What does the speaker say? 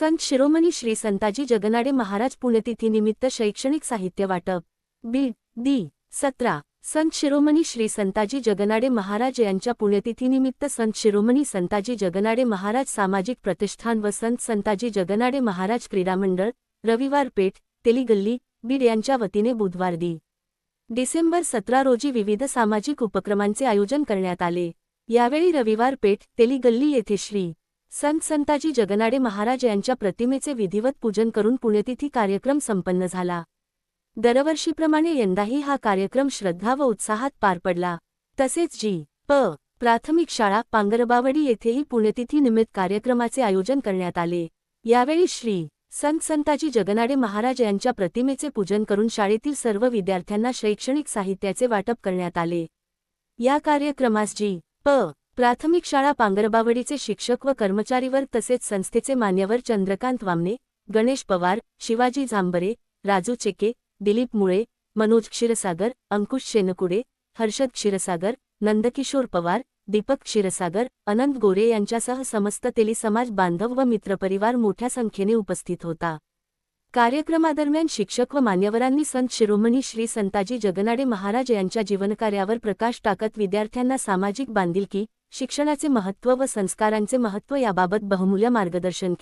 संत शिरोमणी श्री संताजी जगनाडे महाराज पुण्यतिथीनिमित्त शैक्षणिक साहित्य वाटप. बी. दी सतरा. संत शिरोमणी श्री संताजी जगनाडे महाराज यांच्या पुण्यतिथीनिमित्त संत शिरोमणी संताजी जगनाडे महाराज सामाजिक प्रतिष्ठान व संत संताजी जगनाडे महाराज क्रीडा मंडळ रविवार पेठ तेलीगल्ली बीड यांच्या वतीने बुधवार दि डिसेंबर सतरा रोजी विविध सामाजिक उपक्रमांचे आयोजन करण्यात आले. यावेळी रविवार पेठ तेलीगल्ली येथे श्री. संत संताजी जगनाडे महाराज यांच्या प्रतिमेचे विधिवत पूजन करून पुण्यतिथी कार्यक्रम संपन्न झाला. दरवर्षीप्रमाणे यंदाही हा कार्यक्रम श्रद्धा व उत्साहात पार पडला. तसेच जी. प. प्राथमिक शाळा पांगरबावडी येथेही पुण्यतिथी निमित्त कार्यक्रमाचे आयोजन करण्यात आले. यावेळी श्री. संत संताजी जगनाडे महाराज यांच्या प्रतिमेचे पूजन करून शाळेतील सर्व विद्यार्थ्यांना शैक्षणिक साहित्याचे वाटप करण्यात आले. या कार्यक्रमास जी. प. प्राथमिक शाळा पांगरबावडीचे शिक्षक व कर्मचारीवर तसेच संस्थेचे मान्यवर चंद्रकांत वामने गणेश पवार शिवाजी झांबरे राजू चेके दिलीप मुळे मनोज क्षीरसागर अंकुश शेनकुडे हर्षद क्षीरसागर नंदकिशोर पवार दीपक क्षीरसागर अनंत गोरे यांच्यासह समस्त तेली समाज बांधव व मित्रपरिवार मोठ्या संख्येने उपस्थित होता. कार्यक्रमादरम्यान शिक्षक व मान्यवरांनी संत शिरोमणी श्री संताजी जगनाडे महाराज यांच्या जीवनकार्यावर प्रकाश टाकत विद्यार्थ्यांना सामाजिक बांधिलकी शिक्षणाचे महत्त्व व संस्कारांचे महत्त्व याबाबत बहुमूल्य मार्गदर्शन